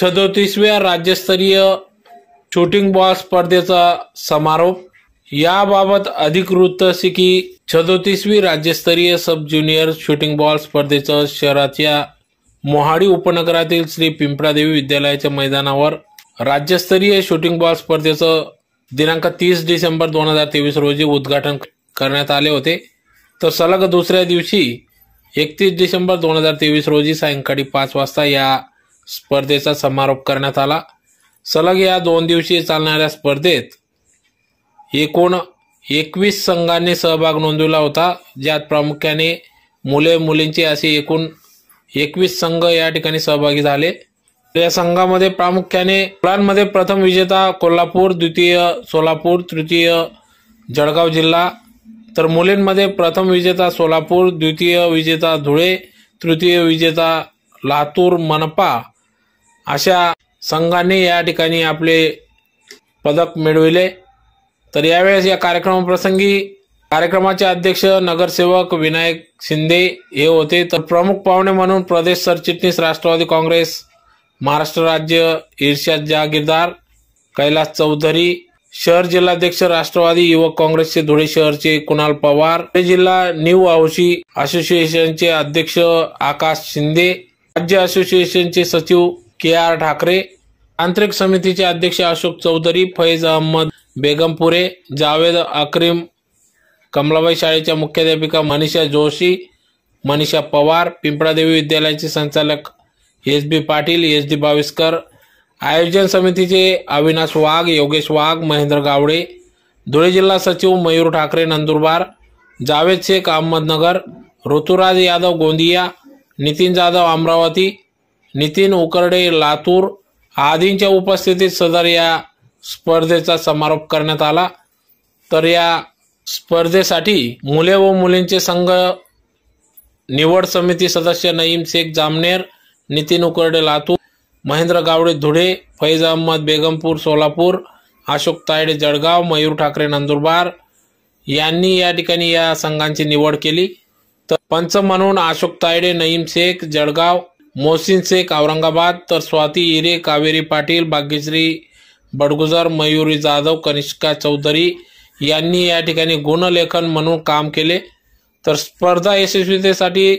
छदोतीसव्या राज्यस्तरीय shooting ball स्पर्धेचा समारोप. याबाबत अधिक वृत्त असे की छदोतीसवी राज्यस्तरीय सब ज्युनियर शूटिंग बॉल स्पर्धेचं शहराच्या मोहाडी उपनगरातील श्री पिंपळादेवी विद्यालयाच्या मैदानावर राज्यस्तरीय शूटिंग बॉल स्पर्धेचं दिनांक तीस डिसेंबर दोन हजार तेवीस रोजी उद्घाटन करण्यात आले होते. तर सलग दुसऱ्या दिवशी एकतीस डिसेंबर दोन हजार तेवीस रोजी सायंकाळी पाच वाजता या स्पर्धेचा समारोप करण्यात आला. सलग या दोन दिवसीय चालणाऱ्या स्पर्धेत एकूण एकवीस संघांनी सहभाग नोंदवला होता. ज्यात प्रामुख्याने मुले मुलींचे असे एकूण एकवीस संघ या ठिकाणी सहभागी झाले. या संघामध्ये प्रामुख्याने मुलांमध्ये प्रथम विजेता कोल्हापूर द्वितीय सोलापूर तृतीय जळगाव जिल्हा तर मुलींमध्ये प्रथम विजेता सोलापूर द्वितीय विजेता धुळे तृतीय विजेता लातूर मनपा अशा संघांनी या ठिकाणी आपले पदक मिळविले. तर यावेळेस या कार्यक्रमाप्रसंगी कार्यक्रमाचे अध्यक्ष नगरसेवक विनायक शिंदे हे होते. तर प्रमुख पाहुणे म्हणून प्रदेश सरचिटणीस राष्ट्रवादी काँग्रेस महाराष्ट्र राज्य इर्शाद जहागीरदार कैलास चौधरी शहर जिल्हाध्यक्ष राष्ट्रवादी युवक काँग्रेसचे धुळे शहरचे कुणाल पवार धुळे जिल्हा न्यू हौशी असोसिएशनचे अध्यक्ष आकाश शिंदे राज्य असोसिएशनचे सचिव के आर ठाकरे आंतरिक समितीचे अध्यक्ष अशोक चौधरी फैज अहमद बेगमपुरे जावेद अक्रीम कमलाबाई शाळेच्या मुख्याध्यापिका मनीषा जोशी मनीषा पवार पिंपळादेवी विद्यालयाचे संचालक S B Patil S D Baviskar आयोजन समितीचे अविनाश वाघ योगेश वाघ महेंद्र गावडे धुळे जिल्हा सचिव मयूर ठाकरे नंदुरबार जावेद शेख अहमदनगर ऋतुराज यादव गोंदिया नितीन जाधव अमरावती नितीन उकरडे लातूर आदींच्या उपस्थितीत सदर या स्पर्धेचा समारोप करण्यात आला. तर या स्पर्धेसाठी मुले व मुलींचे संघ निवड समिती सदस्य नईम शेख जामनेर नितीन उकरडे लातूर महेंद्र गावडे धुळे फैज अहमद बेगमपूर सोलापूर अशोक तायडे जळगाव मयूर ठाकरे नंदुरबार यांनी या ठिकाणी या संघांची निवड केली. तर पंच म्हणून अशोक तायडे नईम शेख जळगाव मोहसिन शेख औरंगाबाद तर स्वाती इरे कावेरी पाटील भाग्यश्री बडगुजर मयुरी जाधव कनिष्का चौधरी यांनी या ठिकाणी गुणलेखन म्हणून काम केले. तर स्पर्धा यशस्वीतेसाठी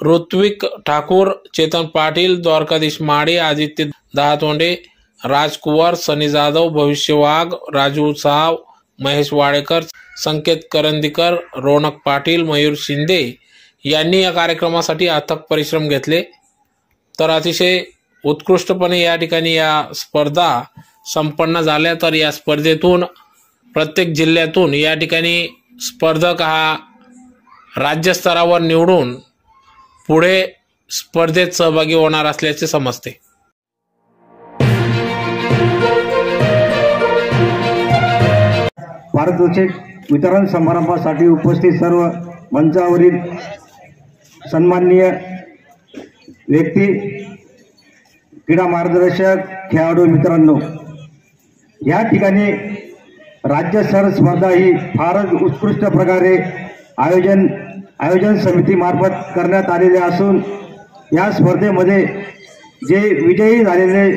ऋत्विक ठाकूर चेतन पाटील द्वारकाधीश माडे आदित्य दहातोंडे राजकुवर सनी जाधव भविष्य वाघ राजू साव महेश वाडेकर संकेत करंदीकर रोनक पाटील मयूर शिंदे यांनी या कार्यक्रमासाठी अथक परिश्रम घेतले. तर अतिशय उत्कृष्टपणे या ठिकाणी या स्पर्धा संपन्न झाल्या. तर या स्पर्धेतून प्रत्येक जिल्ह्यातून या ठिकाणी स्पर्धक हा राज्यस्तरावर निवडून पुढे स्पर्धेत सहभागी होणार असल्याचे समजते. पारितोषिक वितरण समारंभासाठी उपस्थित सर्व मंचावरील सन्माननीय व्यक्ती क्रीडा मार्गदर्शक खेळाडू मित्रांनो या ठिकाणी राज्यस्तर स्पर्धा ही फारच उत्कृष्ट प्रकारे आयोजन आयोजन समितीमार्फत करण्यात आलेले असून या स्पर्धेमध्ये जे विजयी झालेले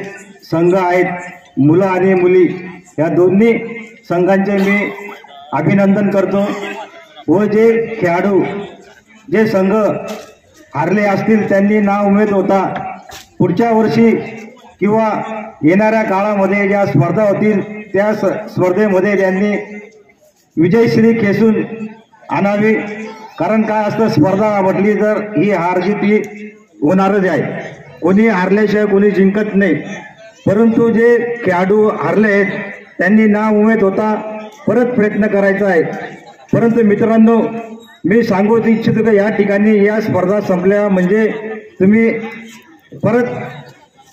संघ आहेत मुलं आणि मुली या दोन्ही संघांचे मी अभिनंदन करतो. व जे खेळाडू जे संघ हारले असतील त्यांनी ना उमेद होता पुढच्या वर्षी किंवा येणाऱ्या काळामध्ये ज्या स्पर्धा होतील त्या स स्पर्धेमध्ये त्यांनी विजयश्री खेचून आणावी. कारण काय असतं स्पर्धा म्हटली तर ही हार जीत ही होणारच आहे. कोणी हारल्याशिवाय कोणी जिंकत नाही. परंतु जे खेळाडू हारले आहेत त्यांनी ना उमेद होता परत प्रयत्न करायचा आहे. परंतु मित्रांनो मी सांगू इच्छितो का या ठिकाणी या स्पर्धा संपल्या म्हणजे तुम्ही परत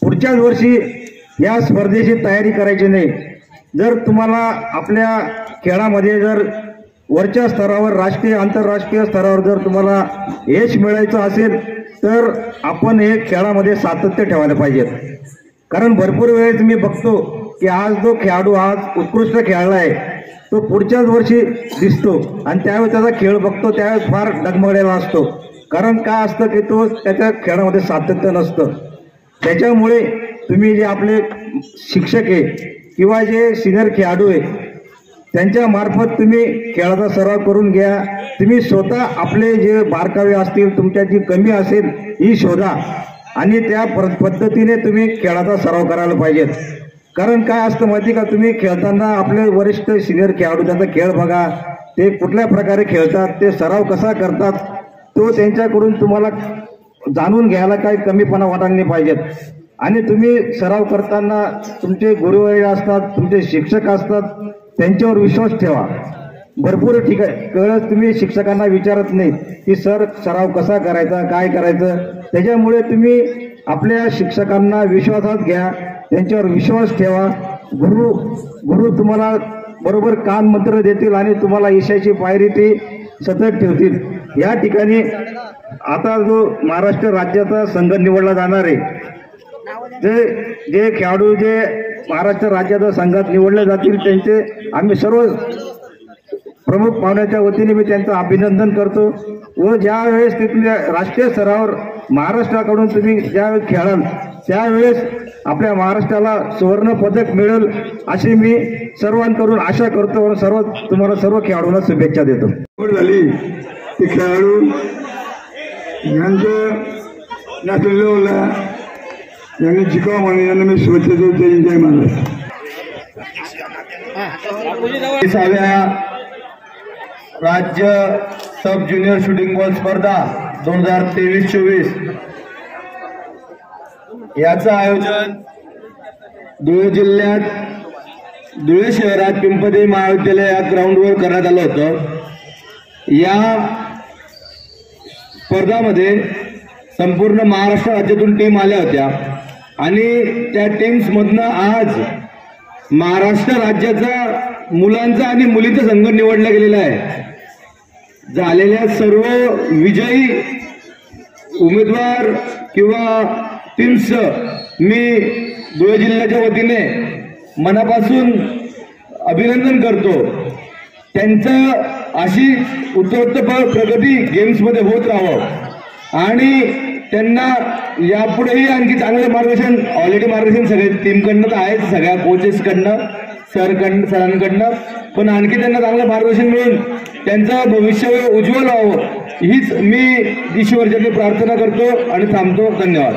पुढच्याच वर्षी या स्पर्धेची तयारी करायची नाही. जर तुम्हाला आपल्या खेळामध्ये जर वरच्या स्तरावर राष्ट्रीय आंतरराष्ट्रीय स्तरावर जर तुम्हाला यश मिळायचं असेल तर आपण हे खेळामध्ये सातत्य ठेवायला पाहिजे. कारण भरपूर वेळेस मी बघतो की आज जो खेळाडू आज उत्कृष्ट खेळला आहे तो पुढच्याच वर्षी दिसतो आणि त्यावेळी त्याचा खेळ बघतो त्यावेळेस फार डगमगलेला असतो. कारण काय असतं की तो त्याच्या खेळामध्ये सातत्य नसतं. त्याच्यामुळे तुम्ही जे आपले शिक्षक आहे किंवा जे सिनियर खेळाडू आहे त्यांच्या मार्फत तुम्ही खेळाचा सराव करून घ्या. तुम्ही स्वतः आपले जे बारकावे असतील तुमच्या जी कमी असेल ही शोधा. आणि त्या पद्धतीने तुम्ही खेळाचा सराव करायला पाहिजेत. कारण काय असतं माहिती का? तुम्ही खेळताना आपले वरिष्ठ सिनियर खेळाडू त्यांचा खेळ बघा. ते कुठल्या प्रकारे खेळतात ते सराव कसा करतात तो त्यांच्याकडून तुम्हाला जाणून घ्यायला काही कमीपणा वाटायला नाही पाहिजेत. आणि तुम्ही सराव करताना तुमचे गुरुवाई असतात तुमचे शिक्षक असतात त्यांच्यावर विश्वास ठेवा. भरपूर ठिकाण कळत तुम्ही शिक्षकांना विचारत नाही की सर सराव कसा करायचा काय करायचं? त्याच्यामुळे तुम्ही आपल्या शिक्षकांना विश्वासात घ्या. त्यांच्यावर विश्वास ठेवा. गुरु गुरु तुम्हाला बरोबर कान मंत्र देतील आणि तुम्हाला ईशाची पायरी ती सतत ठेवतील. या ठिकाणी आता जो महाराष्ट्र राज्याचा संघ निवडला जाणार आहे जे जे खेळाडू जे महाराष्ट्र राज्याच्या संघात निवडले जातील त्यांचे आम्ही सर्व प्रमुख पाहुण्याच्या वतीने मी त्यांचं अभिनंदन करतो. व ज्या वेळेस तिथल्या राष्ट्रीय स्तरावर महाराष्ट्राकडून तुम्ही ज्यावेळेस खेळाल त्यावेळेस आपल्या महाराष्ट्राला सुवर्ण पदक मिळेल अशी मी सर्वांकडून आशा करतो व सर्व तुम्हाला सर्व खेळाडूंना शुभेच्छा देतो. झाली ते खेळाडू यांचं नॅशनल लेवलला यांनी जिंकावं म्हणून यांना मी शुभेच्छा देतो. जय जय महाराष्ट्र. विसाव्या राज्य सब ज्युनियर शूटिंग बॉल स्पर्धा दोन हजार तेवीस चोवीस. याचं आयोजन धुळे जिल्ह्यात धुळे शहरात पिंपदेवी महाविद्यालय या ग्राउंडवर करण्यात आलं होतं. या स्पर्धामध्ये संपूर्ण महाराष्ट्र राज्यातून टीम आल्या होत्या. आणि त्या टीम्समधनं आज महाराष्ट्र राज्याचा मुलांचा आणि मुलींचा संघ निवडला गेलेला आहे. झालेल्या सर्व विजयी उमेदवार किंवा टीम्स मी धुळे जिल्ह्याच्या वतीने मनापासून अभिनंदन करतो. त्यांचं अशी उत्तरोत्तर प्रगती गेम्समध्ये होत राहावं. आणि त्यांना यापुढेही आणखी चांगलं मार्गदर्शन ऑलरेडी मार्गदर्शन सगळे टीमकडनं तर आहेच सगळ्या कोचेसकडनं सरकडनं सरांकडनं. पण आणखी त्यांना चांगलं मार्गदर्शन मिळून त्यांचं भविष्य उज्ज्वल व्हावं. हीच मी ईश्वरचरणी प्रार्थना करतो आणि थांबतो. धन्यवाद.